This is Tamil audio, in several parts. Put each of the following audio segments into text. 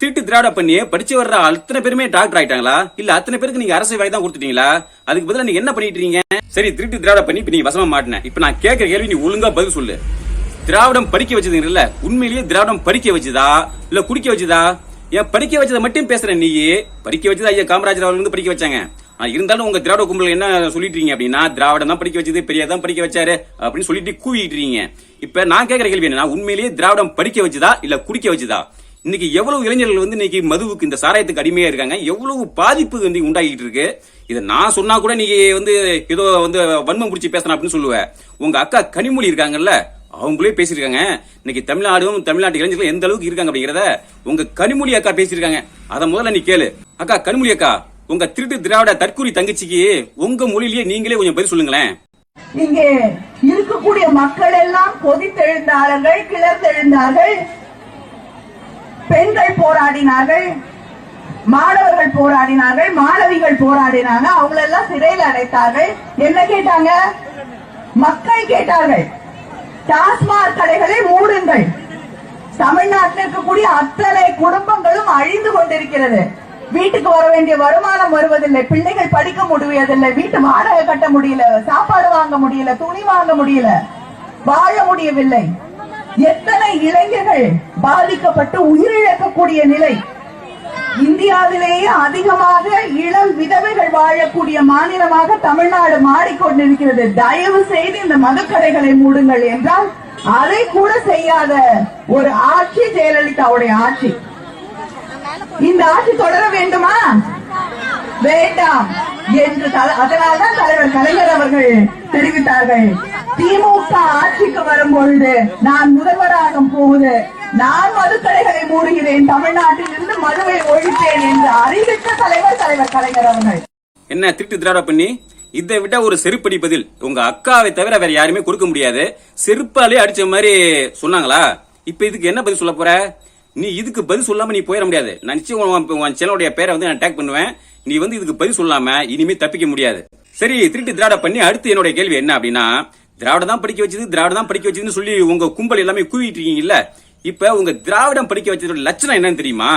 திருட்டு திராட பண்ணி படிச்சு வர்ற அத்தனை பேருமே டாக்டர் ஆயிட்டாங்களா? இல்ல அத்தனை பேருக்கு நீங்க அரசு வேலை தான் கொடுத்துட்டீங்களா? அதுக்கு பதிலாக நீங்க என்ன பண்ணிட்டு இருக்கீங்க? சரி திருட்டு திராட பண்ணி இப்ப நீங்க வசமா மாட்டினேன் இப்ப நான் கேட்கிற கேள்வி நீ ஒழுங்கா பதில் சொல்லு. திராவிடம் படிக்க வச்சதுங்கல்ல உண்மையிலேயே திராவிடம் படிக்க வச்சதா? இல்ல குடிக்க வச்சதா? ஏன் படிக்க வச்சதை மட்டும் பேசுற நீ படிக்க வச்சதா ஐயா காமராஜர் அவர்கள் வந்து படிக்க வச்சாங்க. இருந்தாலும் உங்க திராவிட கும்பல் என்ன சொல்லிட்டு இருக்கீங்க அப்படின்னா திராவிடம் தான் படிக்க வச்சது பெரியதான் படிக்க வச்சாரு அப்படின்னு சொல்லிட்டு கூவிட்டு இருக்கீங்க. இப்ப நான் கேட்கிற கேள்வி என்னன்னா உண்மையிலேயே திராவிடம் படிக்க வச்சதா இல்ல குடிக்க வச்சதா? இன்னைக்கு எவ்வளவு இளைஞர்கள் வந்து இன்னைக்கு மதுவுக்கு இந்த சாராயத்துக்கு அடிமையா இருக்காங்க? எவ்வளவு பாதிப்பு வந்து உண்டாகிட்டு இருக்கு? இதை நான் சொன்னா கூட நீங்க வந்து ஏதோ வந்து வன்மம் பிடிச்சி பேசணும் அப்படின்னு சொல்லுவேன் உங்க அக்கா கனிமொழி இருக்காங்கல்ல அவங்களே பேசியிருக்காங்க. இன்னைக்கு தமிழ்நாடும் தமிழ்நாட்டு இளைஞர்கள் எந்த அளவுக்கு இருக்காங்க அப்படிங்கறத உங்க கனிமொழி அக்கா பேசியிருக்காங்க. அதை முதல்ல நீ கேளு. அக்கா கனிமொழி அக்கா உங்க திருட்டு திராவிட தற்கூரி தங்கச்சிக்கு உங்க மொழியிலேயே நீங்களே கொஞ்சம் பதில் சொல்லுங்களேன். இங்கே இருக்கக்கூடிய மக்கள் எல்லாம் கொதித்தெழுந்தார்கள் கிளர்ந்தெழுந்தார்கள் பெண்கள் போராடினார்கள் மாணவர்கள் போராடினார்கள் மாணவிகள் போராடினாங்க அவங்களெல்லாம் சிறையில் அடைத்தார்கள். என்ன கேட்டாங்க? மக்கள் கேட்டார்கள் டாஸ்மாக் கடைகளை மூடுங்கள். தமிழ்நாட்டில் இருக்கக்கூடிய அத்தனை குடும்பங்களும் அழிந்து கொண்டிருக்கிறது. வீட்டுக்கு வர வேண்டிய வருமானம் வருவதில்லை பிள்ளைகள் படிக்க முடியவில்லை வீட்டு வாடகை கட்ட முடியல சாப்பாடு வாங்க முடியல துணி வாங்க முடியல வாழ முடியவில்லை. எத்தனை இளைஞர்கள் பாதிக்கப்பட்டு உயிரிழக்கக்கூடிய நிலை? இந்தியாவிலேயே அதிகமாக இளம் விதவைகள் வாழக்கூடிய மாநிலமாக தமிழ்நாடு மாறிக்கொண்டிருக்கிறது. தயவு செய்து இந்த மதுக்கடைகளை மூடுங்கள் என்றால் அதை கூட செய்யாத ஒரு ஆட்சி ஜெயலலிதாவுடைய ஆட்சி. இந்த ஆட்சி தொடர வேண்டுமா? வேண்டாம். என்று அதனால்தான் தலைவர் கலைஞர் அவர்கள் தெரிவித்தார்கள். திமுக ஆட்சிக்கு வரும் பொழுது நான் முதல்வராக போகுது நான் மதுக்கடைகளை மூடுகிறேன் தமிழ்நாட்டில் இருந்து மதுவை ஒழிப்பேன் என்று அறிவித்த தலைவர் தலைவர் கலைஞர் அவர்கள். என்ன திருட்டு திராட பண்ணி? இதை விட ஒரு செருப்படிப்பதில் உங்க அக்காவை தவிர வேற யாருமே கொடுக்க முடியாது. செருப்பாலே அடிச்ச மாதிரி சொன்னாங்களா? இப்ப இதுக்கு என்ன பதில் சொல்ல போற? நீ இதுக்கு பதில் சொல்லாம நீ போயிட முடியாது. நான் நிச்சயம் உன் சேனலுடைய பேரை வந்து நான் டேக் பண்ணுவேன். நீ வந்து இதுக்கு பதில் சொல்லாம இனிமே தப்பிக்க முடியாது. சரி திருட்டு திராவிட பண்ணி அடுத்து என்னோட கேள்வி என்ன அப்படின்னா திராவிடம் தான் படிக்க வச்சது திராவிடம் தான் படிக்க வச்சதுன்னு சொல்லி உங்க கும்பல் எல்லாமே கூவிட்டு இருக்கீங்கல்ல இப்ப உங்க திராவிடம் படிக்க வச்சதோட லட்சணம் என்னன்னு தெரியுமா?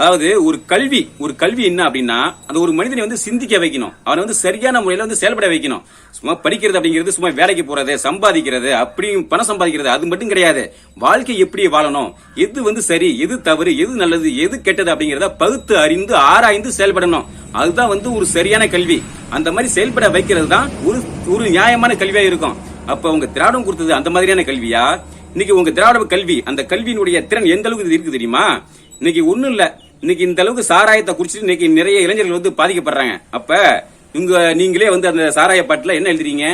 அதாவது ஒரு கல்வி ஒரு கல்வி என்ன அப்படின்னா அந்த ஒரு மனிதனை வந்து சிந்திக்க வைக்கணும். அவனை வந்து சரியான முறையில வந்து செயல்பட வைக்கணும். சும்மா படிக்கிறது அப்படிங்கிறது சும்மா வேலைக்கு போறது சம்பாதிக்கிறது அப்படி பணம் சம்பாதிக்கிறது அது மட்டும் கிடையாது. வாழ்க்கை எப்படி வாழணும்? எது வந்து சரி எது தவறு எது நல்லது எது கெட்டது அப்படிங்கிறத பகுத்து அறிந்து ஆராய்ந்து செயல்படணும். அதுதான் வந்து ஒரு சரியான கல்வி. அந்த மாதிரி செயல்பட வைக்கிறது தான் ஒரு ஒரு நியாயமான கல்வியா இருக்கும். அப்ப உங்க திராவிடம் கொடுத்தது அந்த மாதிரியான கல்வியா? இன்னைக்கு உங்க திராவிட கல்வி அந்த கல்வியினுடைய திறன் எந்த அளவுக்கு இருக்கு தெரியுமா? இன்னைக்கு ஒன்றும் இல்லை. இன்னைக்கு இந்த அளவுக்கு சாராயத்தை குடிச்சிட்டு இன்னைக்கு நிறைய இளைஞர்கள் வந்து பாதிக்கப்படுறாங்க. அப்ப இவங்க நீங்களே வந்து அந்த சாராய பாட்டுல என்ன எழுதுறீங்க?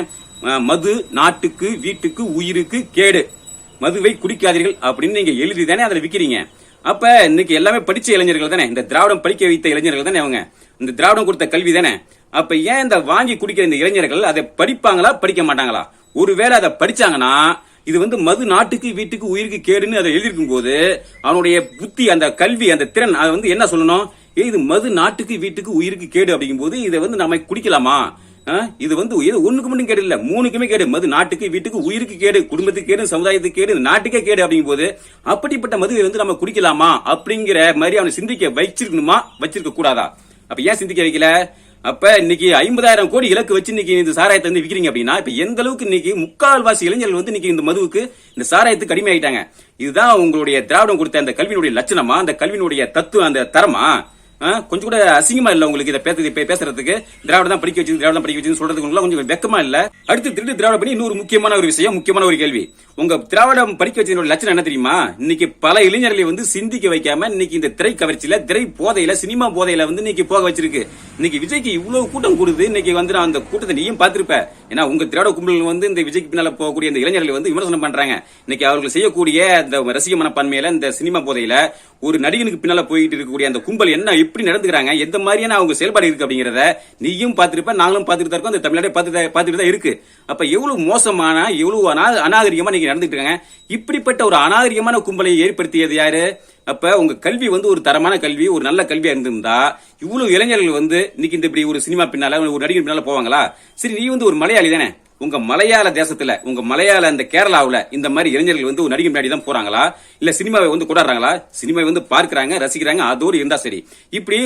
மது நாட்டுக்கு வீட்டுக்கு உயிருக்கு கேடு. மதுவை குடிக்காதீர்கள் அப்படின்னு நீங்க எழுதி தானே அதுல விக்கிறீங்க. அப்ப இன்னைக்கு எல்லாமே படிச்ச இளைஞர்கள் தானே. இந்த திராவிடம் படிக்க வைத்த இளைஞர்கள் தானே அவங்க. இந்த திராவிடம் கொடுத்த கல்வி தானே. அப்ப ஏன் இந்த வாங்கி குடிக்கிற இந்த இளைஞர்கள் அதை படிப்பாங்களா படிக்க மாட்டாங்களா? ஒருவேளை அதை படிச்சாங்கன்னா இது வந்து மது நாட்டுக்கு வீட்டுக்கு உயிருக்கு கேடுன்னு அதை எழுதியிருக்கும் போது அவனுடைய புத்தி அந்த கல்வி அந்த திறன் அதை வந்து என்ன சொல்லணும்? ஏ இது மது நாட்டுக்கு வீட்டுக்கு உயிருக்கு கேடு அப்படிங்கும்போது இதை வந்து நம்ம குடிக்கலாமா? இது வந்து ஒண்ணுக்கு மட்டும் கேடு இல்ல மூணுக்குமே கேடு. மது நாட்டுக்கு வீட்டுக்கு உயிருக்கு கேடு குடும்பத்துக்கு கேடு சமுதாயத்துக்கு கேடு நாட்டுக்கே கேடு அப்படிங்கும்போது அப்படிப்பட்ட மதுவை வந்து நம்ம குடிக்கலாமா? அப்படிங்கிற மாதிரி அவனை சிந்திக்க வச்சிருக்கணுமா? வச்சிருக்க கூடாதா அப்ப ஏன் சிந்திக்க வைக்கல? அப்ப இன்னைக்கு ஐம்பதாயிரம் கோடி இலக்கு வச்சு இன்னைக்கு இந்த சாராயத்தை வந்து விக்கிறீங்க அப்படின்னா இப்ப எந்த அளவுக்கு இன்னைக்கு முக்கால்வாசி இளைஞர்கள் வந்து இன்னைக்கு இந்த மதுவுக்கு இந்த சாராயத்துக்கு அடிமையாயிட்டாங்க. இதுதான் உங்களுடைய திராவிடம் கொடுத்த அந்த கல்வியினுடைய லட்சணமா அந்த கல்வியினுடைய தத்துவம் அந்த தரமா? கொஞ்சம் கூட அசிங்கமா இல்ல உங்களுக்கு இதை பேசுறது பேசுறதுக்கு? திராவிடம் தான் படிக்க வச்சு திராவிடம் தான் படிக்க வச்சு சொல்றதுக்கு கொஞ்சம் வெக்கமா இல்ல? அடுத்து திருட்டு திராவிட பண்ணி இன்னொரு முக்கியமான ஒரு விஷயம் முக்கியமான ஒரு கேள்வி. உங்க திராவிடம் படிக்க வச்சதோட லட்சணம் என்ன தெரியுமா? இன்னைக்கு பல இளைஞர்களை வந்து சிந்திக்க வைக்காம இன்னைக்கு இந்த திரை கவர்ச்சியில திரை போதையில சினிமா போதையில வந்து இன்னைக்கு போக வச்சிருக்கு. இன்னைக்கு விஜய்க்கு இவ்வளவு கூட்டம் கூடுது. இன்னைக்கு வந்து நான் அந்த கூட்டத்தை நீயும் பார்த்திருப்ப. ஏன்னா உங்க திராவிட கும்பல் வந்து இந்த விஜய்க்கு பின்னால போகக்கூடிய இந்த இளைஞர்களை வந்து விமர்சனம் பண்றாங்க. இன்னைக்கு அவர்கள் செய்யக்கூடிய அந்த ரசிக மனப்பான்மையில இந்த சினிமா போதையில ஒரு நடிகனுக்கு பின்னால போயிட்டு இருக்கக்கூடிய அந்த கும்பல் என்ன எப்படி நடந்துக்கிறாங்க? எந்த மாதிரியான அவங்க செயல்பாடு இருக்கு அப்படிங்கறத நீயும் பார்த்திருப்ப நாங்களும் பார்த்துட்டு தான் இருக்கோம் அந்த தமிழ்நாடே பார்த்துட்டு தான் இருக்கு. அப்ப எவ்வளவு மோசமான எவ்வளவு அனா- அநாகரிகமா நீங்க நடந்துட்டு இருக்காங்க. இப்படிப்பட்ட ஒரு அநாகரிகமான கும்பலை ஏற்படுத்தியது யாரு? அப்ப உங்க கல்வி வந்து ஒரு தரமான கல்வி ஒரு நல்ல கல்வியா இருந்திருந்தா இவ்வளவு இளைஞர்கள் வந்து இன்னைக்கு இந்த இப்படி ஒரு சினிமா பின்னால ஒரு நடிகர் பின்னால போவாங்களா? சரி நீ வந்து ஒரு மலையாளி தானே. உங்க மலையாள தேசத்துல உங்க மலையாள அந்த கேரளாவில் இந்த மாதிரி இளைஞர்கள் வந்து ஒரு நடிகை பின்னாடி தான் போறாங்களா? இல்ல சினிமாவை வந்து கொண்டாடுறாங்களா? சினிமாவை வந்து பார்க்கிறாங்க ரசிக்கிறாங்க அதோடு இருந்தா சரி. இப்படி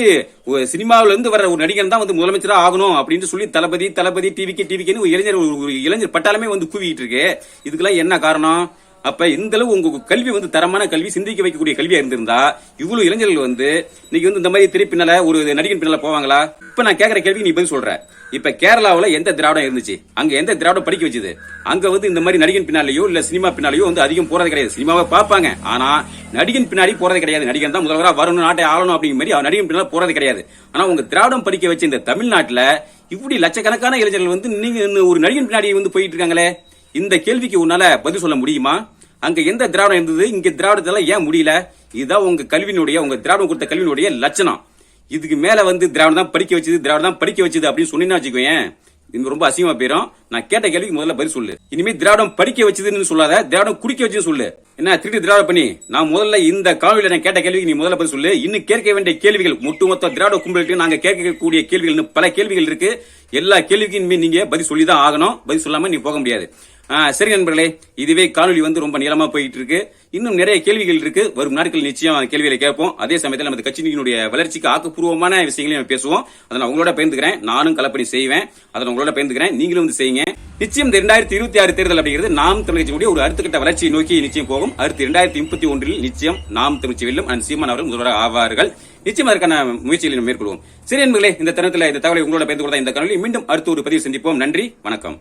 சினிமாவில இருந்து வர ஒரு நடிகன் தான் வந்து முதலமைச்சரா ஆகணும் அப்படின்னு சொல்லி தளபதி தளபதி டிவிக்கு டிவிக்குன்னு ஒரு இளைஞர் ஒரு- இளைஞர் பட்டாலுமே வந்து கூவிட்டு இருக்கு. இதுக்கெல்லாம் என்ன காரணம்? அப்ப இந்த அளவு உங்க கல்வி வந்து தரமான கல்வி சிந்திக்க வைக்கக்கூடிய கல்வியா இருந்திருந்தா இவ்வளவு இளைஞர்கள் வந்து இன்னைக்கு வந்து இந்த மாதிரி திருப்பினால ஒரு நடிகன் பின்னால போவாங்களா? இப்ப நான் கேக்குற கேள்வி நீ பதில் சொல்ற. இப்ப கேரளாவில் எந்த திராவிடம் இருந்துச்சு? அங்க எந்த திராவிடம் படிக்க வச்சது? அங்க வந்து இந்த மாதிரி நடிகன் பின்னாலேயோ இல்ல சினிமா பின்னாலேயோ வந்து அதிகம் போறது கிடையாது. சினிமாவை பார்ப்பாங்க. ஆனா நடிகன் பின்னாடி போறது கிடையாது. நடிகன் தான் முதல்வரா வரணும் நாட்டை ஆளணும் அப்படிங்கிற மாதிரி நடிகன் பின்னால போறது கிடையாது. ஆனா உங்க திராவிடம் படிக்க வச்ச இந்த தமிழ்நாட்டுல இப்படி லட்சக்கணக்கான இளைஞர்கள் வந்து நீங்க ஒரு நடிகன் பின்னாடி வந்து போயிட்டு இருக்காங்களே? இந்த கேள்விக்கு உன்னால பதில் சொல்ல முடியுமா? அங்க எந்த திராவிடம் இருந்தது? இங்க திராவிடத்துல ஏன் முடியல? இதுதான் உங்க கல்வியினுடைய உங்க திராவிடம் கொடுத்த கல்வியினுடைய லட்சணம். இதுக்கு மேல வந்து திராவிடம் தான் படிக்க வச்சது திராவிடம் தான் படிக்க வச்சது அப்படின்னு சொன்னீங்கன்னா வச்சுக்கோயேன் இது ரொம்ப அசிங்கமா போயிடும் நான் கேட்ட கேள்விக்கு முதல்ல பதில் சொல்லு. இனிமே திராவிடம் படிக்க வச்சதுன்னு சொல்லாத திராவிடம் குடிக்க வச்சதுன்னு சொல்லு. என்ன திருட்டு திராவிட பண்ணி? நான் முதல்ல இந்த காணொலியில நான் கேட்ட கேள்விக்கு நீ முதல்ல பதில் சொல்லு. இன்னும் கேட்க வேண்டிய கேள்விகள் ஒட்டுமொத்த திராவிட கும்பலுக்கு நாங்க கேட்கக்கூடிய கேள்விகள் பல கேள்விகள் இருக்கு. எல்லா கேள்விக்கும் நீங்க பதில் சொல்லி தான் ஆகணும். பதில் சொல்லாம நீ போக முடியாது. சரி நண்பர்களே. இதுவே காணொலி வந்து ரொம்ப நீளமா போயிட்டு இருக்கு இன்னும் நிறைய கேள்விகள் இருக்கு. வரும் நாட்கள் நிச்சயம் கேள்விகளை கேட்போம். அதே சமயத்தில் நமது கட்சியினுடைய வளர்ச்சிக்கு ஆக்கப்பூர்வமான விஷயங்களையும் பேசுவோம். அதை நான் உங்களோட பயந்துக்கிறேன் நானும் கலப்பணி செய்வேன். அதை நான் உங்களோட பயந்துக்கிறேன் நீங்களும் வந்து செய்யுங்க. நிச்சயம் இந்த இரண்டாயிரத்தி இருபத்தி ஆறு தேர்தல் அப்படிங்கிறது நாம் தமிழகத்தினுடைய ஒரு அடுத்தகட்ட வளர்ச்சியை நோக்கி நிச்சயம் போகும். அடுத்து இரண்டாயிரத்தி முப்பத்தி ஒன்றில் நிச்சயம் நாம் தமிழ்ச்சி வெல்லும் அண்ட் சீமான் அவர்கள் முதல்வர் ஆவார்கள். நிச்சயம் அதற்கான முயற்சிகளை மேற்கொள்வோம். சரி என்பர்களே இந்த தருணத்தில் இந்த தகவலை உங்களோட பயந்து கொள்ள இந்த கணொலி மீண்டும் அடுத்த ஒரு பதிவு சந்திப்போம். நன்றி. வணக்கம்.